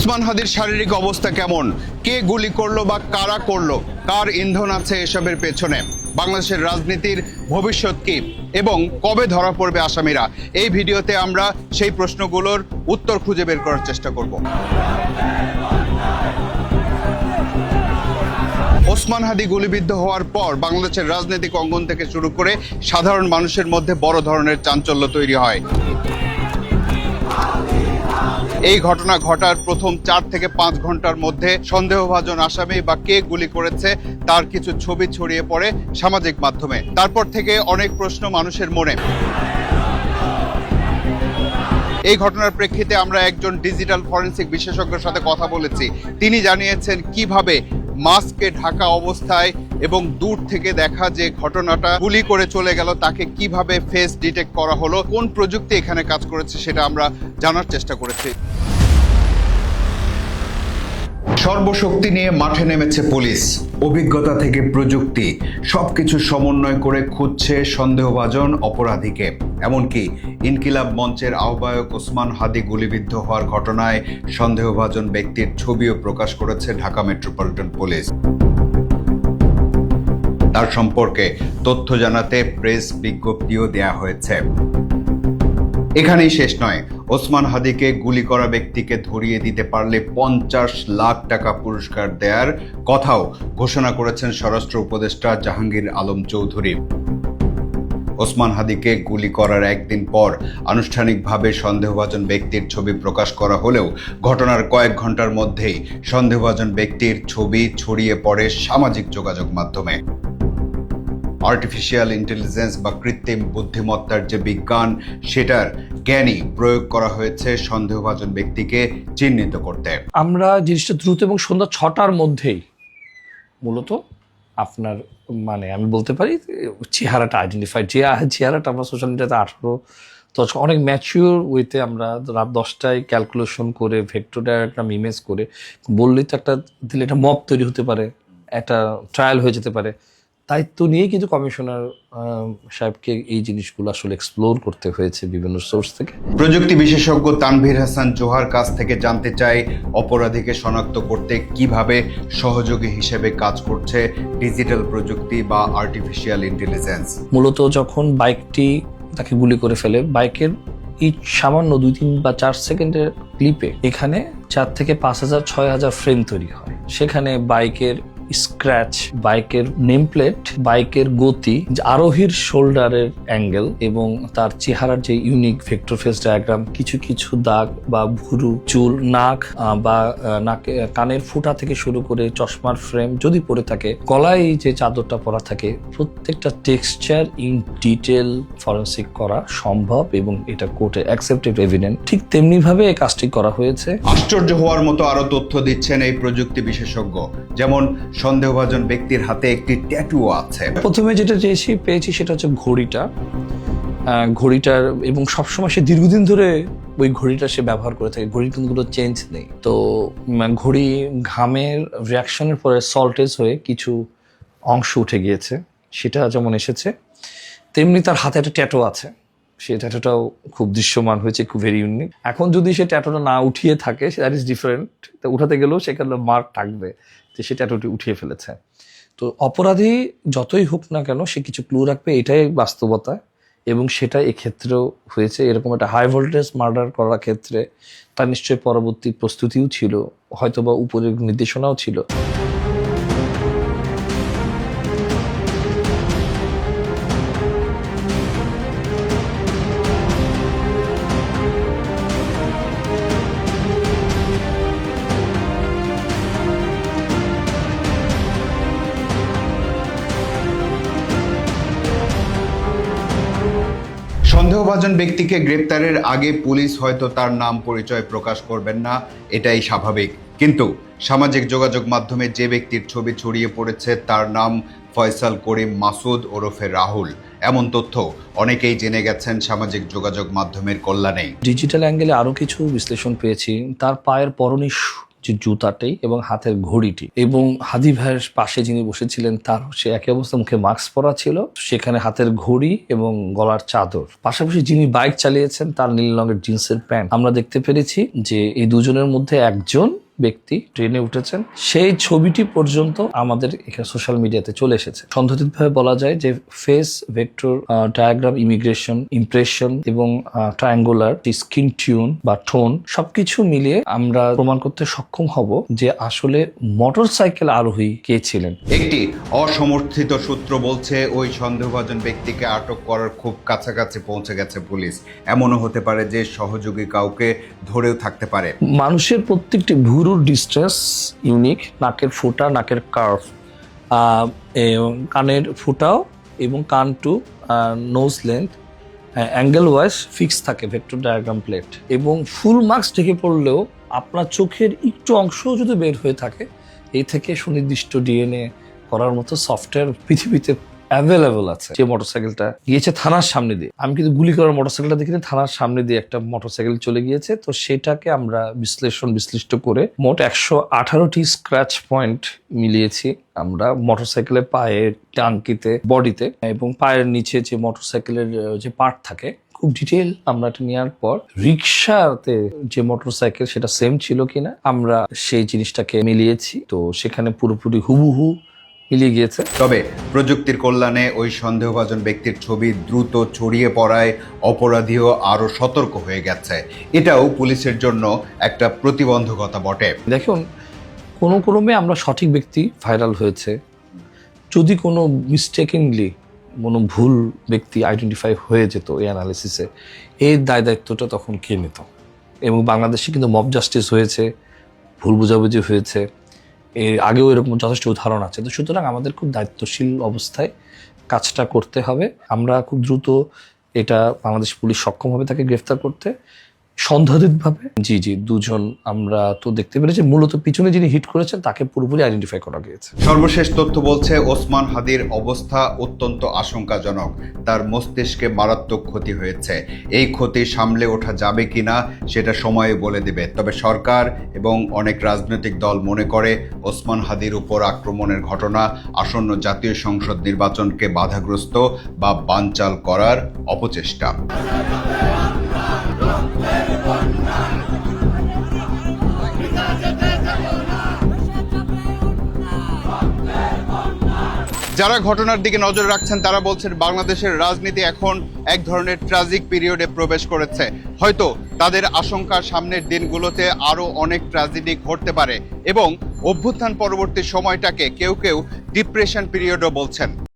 ওসমান হাদির শারীরিক অবস্থা কেমন? কে গুলি করল বা কারা করল? কার ইন্ধন আছে এসবের পেছনে? বাংলাদেশের রাজনীতির ভবিষ্যৎ কি? এবং কবে ধরা পড়বে আসামিরা? এই ভিডিওতে আমরা সেই প্রশ্নগুলোর উত্তর খুঁজে বের করার চেষ্টা করব। ওসমান হাদি গুলিবিদ্ধ হওয়ার পর বাংলাদেশের রাজনৈতিক অঙ্গন থেকে শুরু করে সাধারণ মানুষের মধ্যে বড় ধরনের চাঞ্চল্য তৈরি হয়। এই ঘটনা ঘটার প্রথম চার থেকে পাঁচ ঘণ্টার মধ্যে সন্দেহভাজন আসামি বা কে গুলি করেছে তার কিছু ছবি ছড়িয়ে পড়ে সামাজিক মাধ্যমে। তারপর থেকে অনেক প্রশ্ন মানুষের মনে। এই ঘটনার প্রেক্ষিতে আমরা একজন ডিজিটাল ফরেন্সিক বিশেষজ্ঞের সাথে কথা বলেছি। তিনি জানিয়েছেন কীভাবে মাস্কে ঢাকা অবস্থায় এবং দূর থেকে দেখা যে ঘটনাটা গুলি করে চলে গেল, তাকে কীভাবে ফেস ডিটেক্ট করা হলো, কোন প্রযুক্তি এখানে কাজ করেছে সেটা আমরা জানার চেষ্টা করেছি। সর্বশক্তি নিয়ে মাঠে নেমেছে পুলিশ। অভিজ্ঞতা থেকে প্রযুক্তি, সবকিছু সমন্বয় করে খুঁজছে সন্দেহভাজন অপরাধীকে। এমনকি ইনকিলাব মঞ্চের আহ্বায়ক ওসমান হাদি গুলিবিদ্ধ হওয়ার ঘটনায় সন্দেহভাজন ব্যক্তির ছবিও প্রকাশ করেছে ঢাকা মেট্রোপলিটন পুলিশ। তার সম্পর্কে তথ্য জানাতে প্রেস বিজ্ঞপ্তিও দেয়া হয়েছে। এখানেই শেষ নয়। ওসমান হাদিকে গুলি করা ব্যক্তিকে ধরিয়ে দিতে পারলে পঞ্চাশ লাখ টাকা পুরস্কার দেওয়ার কথাও ঘোষণা করেছেন স্বরাষ্ট্র উপদেষ্টা জাহাঙ্গীর আলম চৌধুরী। ওসমান হাদিকে গুলি করার একদিন পর আনুষ্ঠানিকভাবে সন্দেহভাজন ব্যক্তির ছবি প্রকাশ করা হলেও ঘটনার কয়েক ঘণ্টার মধ্যেই সন্দেহভাজন ব্যক্তির ছবি ছড়িয়ে পড়ে সামাজিক যোগাযোগ মাধ্যমে। আর্টিফিশিয়াল ইন্টেলিজেন্স বা কৃত্রিম বুদ্ধিমত্তার যে বিজ্ঞান, সেটার জ্ঞানই প্রয়োগ করা হয়েছে সন্দেহভাজন ব্যক্তিকে চিহ্নিত করতে। আমরা জিনিসটা দ্রুত এবং সন্ধ্যা ছটার মধ্যেই মূলত আপনার মানে আমি বলতে পারি চেহারাটা আইডেন্টিফাই যে চেহারাটা আমরা সোশ্যাল মিডিয়াতে আঠারো দশ, অনেক ম্যাচিওর ওয়েতে আমরা রাত দশটায় ক্যালকুলেশন করে ভেক্টর ডায়াগ্রাম ইমেজ করে, বললেই তো একটা দিলে একটা মপ তৈরি হতে পারে, একটা ট্রায়াল হয়ে যেতে পারে। দায়িত্ব নিয়ে কিন্তু কমিশনার সাহেবকে এই জিনিসগুলো আসলে এক্সপ্লোর করতে হয়েছে বিভিন্ন সোর্স থেকে। প্রযুক্তি বিশেষজ্ঞ তানভীর হাসান জোহার কাছ থেকে জানতে চাই অপরাধীকে শনাক্ত করতে কীভাবে সহযোগী হিসেবে কাজ করছে ডিজিটাল প্রযুক্তি বা আর্টিফিশিয়াল ইন্টেলিজেন্স মূলত যখন বাইকটি তাকে গুলি করে ফেলে বাইকের এই সামান্য দুই তিন বা চার সেকেন্ডের ক্লিপে এখানে চার থেকে পাঁচ হাজার ছয় হাজার ফ্রেম তৈরি হয়। সেখানে বাইকের স্ক্র্যাচ বাইকের নেম প্লেট বাইকের গতি আরোহীর শোল্ডারের অ্যাঙ্গেল এবং তার চেহারার যে ইউনিক ভেক্টর ফেস ডায়াগ্রাম কিছু কিছু দাগ বা ভুরু, চুল, নাক বা নাকে কানের ফুটা থেকে শুরু করে চশমার ফ্রেম যদি পরে থাকে, গলায় যে চাদরটা পরা থাকে, প্রত্যেকটা টেক্সচার ইন ডিটেল ফরেন্সিক করা সম্ভব এবং এটা কোর্টে অ্যাকসেপ্টেড এভিডেন্ট ঠিক তেমনি ভাবে এই কাজটি করা হয়েছে। আশ্চর্য হওয়ার মতো আরও তথ্য দিচ্ছেন এই প্রযুক্তি বিশেষজ্ঞ, যেমন সন্দেহভাজন ব্যক্তির হাতে একটি ট্যাটুও আছে। প্রথমে যেটা চেয়েছি, পেয়েছি সেটা হচ্ছে ঘড়িটা। ঘড়িটার এবং সবসময় সে দীর্ঘদিন ধরে ওই ঘড়িটা সে ব্যবহার করে থাকে। ঘড়ির কিন্তু কোনো চেঞ্জ নেই। তো ঘড়ি ঘামের রিয়াকশনের পরে সল্টেজ হয়ে কিছু অংশ উঠে গিয়েছে। সেটা যেমন এসেছে, তেমনি তার হাতে একটা ট্যাটো আছে। সেই ট্যাটোটাও খুব দৃশ্যমান হয়েছে, খুব ভেরি ইউনিক এখন যদি সে ট্যাটোটা না উঠিয়ে থাকে দ্যাট ইজ ডিফারেন্ট তা উঠাতে গেলেও সেখানে মার্ক থাকবে যে সে ট্যাটোটি উঠিয়ে ফেলেছে। তো অপরাধী যতই হোক না কেন, সে কিছু ক্লু রাখবে, এটাই বাস্তবতা। এবং সেটা এক্ষেত্রেও হয়েছে, এরকম একটা হাই ভোল্টেজ মার্ডার করার ক্ষেত্রে তার নিশ্চয়ই পরবর্তী প্রস্তুতিও ছিল, হয়তোবা উপযোগ নির্দেশনাও ছিল। সন্দেহভাজন ব্যক্তিকে গ্রেপ্তারের আগে পুলিশ হয়তো তার নাম পরিচয় প্রকাশ করবেন না, এটাই স্বাভাবিক। কিন্তু সামাজিক যোগাযোগ মাধ্যমে যে ব্যক্তির ছবি ছড়িয়ে পড়েছে, তার নাম ফয়সাল করিম মাসুদ ওরফে রাহুল। এমন তথ্য অনেকেই জেনে গেছেন সামাজিক যোগাযোগ মাধ্যমের কল্যাণেই। ডিজিটাল অ্যাঙ্গেলে আরও কিছু বিশ্লেষণ পেয়েছি। তার পায়ের পরনে যে জুতাটি এবং হাতের ঘড়িটি। এবং হাদি ভাইয়ের পাশে যিনি বসেছিলেন, তার সে একই অবস্থা, মুখে মাস্ক পরা ছিল। সেখানে হাতের ঘড়ি এবং গলার চাদর। পাশাপাশি যিনি বাইক চালিয়েছেন, তার নীল রঙের জিন্সের প্যান্ট। আমরা দেখতে পেরেছি যে এই দুজনের মধ্যে একজন ব্যক্তি ট্রেনে উঠেছেন সেই ছবিটি পর্যন্ত আমাদের এখানে সোশ্যাল মিডিয়াতে চলে এসেছে। সন্দেহিতভাবে বলা যায় যে face vector diagram immigration impression এবং ট্রায়াঙ্গুলার স্কিন টিউন বা টোন সবকিছু মিলিয়ে আমরা প্রমাণ করতে সক্ষম হব যে আসলে মোটর সাইকেল আরোহী কে ছিলেন। একটি অসমর্থিত সূত্র বলছে ওই সন্দেহভাজন ব্যক্তিকে আটক করার খুব কাছাকাছি পৌঁছে গেছে পুলিশ। এমনও হতে পারে যে সহযোগী কাউকে ধরেও থাকতে পারে। মানুষের প্রত্যেকটি ভুরুর ডিস্টেন্স ইউনিক নাকের ফোঁটা, নাকের কার্ভ কানের ফোঁটাও এবং কান to nose length angle wise fix থাকে ভেক্টর ডায়াগ্রাম প্লেট এবং ফুল মার্কস ঢেকে পড়লেও আপনার চোখের একটু অংশও যদি বের হয়ে থাকে, এই থেকে সুনির্দিষ্ট ডিএনএ করার মতো সফটওয়্যার পৃথিবীতে অ্যাভেলেবল আছে যে মোটরসাইকেলটা গিয়েছে থানার সামনে দিয়ে। আমি কিন্তু গুলি করার মোটরসাইকেলটা দেখিনি, থানার সামনে দিয়ে একটা মোটরসাইকেল চলে গিয়েছে। তো সেটাকে আমরা বিশ্লেষণ বিশ্লিষ্ট করে মোট একশো আঠারোটি স্ক্র্যাচ পয়েন্ট মিলিয়েছি আমরা মোটরসাইকেলের পায়ের টাঙ্কিতে, বডিতে এবং পায়ের নিচে যে মোটরসাইকেলের যে পার্ট থাকে, খুব ডিটেল আমরা এটা নেওয়ার পর রিক্সাতে যে মোটরসাইকেল সেটা সেম ছিল কিনা আমরা সেই জিনিসটাকে মিলিয়েছি। তো সেখানে পুরোপুরি হুবহু মিলিয়ে গিয়েছে। তবে প্রযুক্তির কল্যাণে ওই সন্দেহভাজন ব্যক্তির ছবি দ্রুত ছড়িয়ে পড়ায় অপরাধীও আরও সতর্ক হয়ে গেছে। এটাও পুলিশের জন্য একটা প্রতিবন্ধকতা বটে। দেখুন কোনো ক্রমে আমরা সঠিক ব্যক্তি ভাইরাল হয়েছে। যদি কোনো মিস্টেকিংলি কোনো ভুল ব্যক্তি আইডেন্টিফাই হয়ে যেত এই অ্যানালিসিসে এই দায় দায়িত্বটা তখন কে নিত? এবং বাংলাদেশে কিন্তু মব জাস্টিস হয়েছে ভুল বোঝাবুঝি হয়েছে। এর আগেও এরকম যথেষ্ট উদাহরণ আছে। তো সুতরাং আমাদের খুব দায়িত্বশীল অবস্থায় কাজটা করতে হবে। আমরা খুব দ্রুত এটা বাংলাদেশ পুলিশ সক্ষম হবে তাকে গ্রেফতার করতে। সন্দেহাতীতভাবে? জি জি দুজন আমরা তো দেখতে পেরেছি। মূলত পিছনে যিনি হিট করেছেন তাকে পুরোপুরি আইডেন্টিফাই করা গিয়েছে। সর্বশেষ তথ্য বলছে ওসমান হাদির অবস্থা অত্যন্ত আশঙ্কাজনক। তার মস্তিষ্কে মারাত্মক ক্ষতি হয়েছে। এই ক্ষতি সামলে ওঠা যাবে কিনা সেটা সময়ে বলে দেবে। তবে সরকার এবং অনেক রাজনৈতিক দল মনে করে ওসমান হাদির উপর আক্রমণের ঘটনা আসন্ন জাতীয় সংসদ নির্বাচনকে বাধাগ্রস্ত বা বানচাল করার অপচেষ্টা। যারা ঘটনার দিকে নজর রাখছেন, তারা বলছেন বাংলাদেশের রাজনীতি এখন এক ধরনের ট্রাজিক পিরিয়ডে প্রবেশ করেছে। হয়তো তাদের আশঙ্কা সামনের দিনগুলোতে আরও অনেক ট্রাজেডি ঘটতে পারে এবং অভ্যুত্থান পরবর্তী সময়টাকে কেউ কেউ ডিপ্রেশন পিরিয়ডও বলছেন।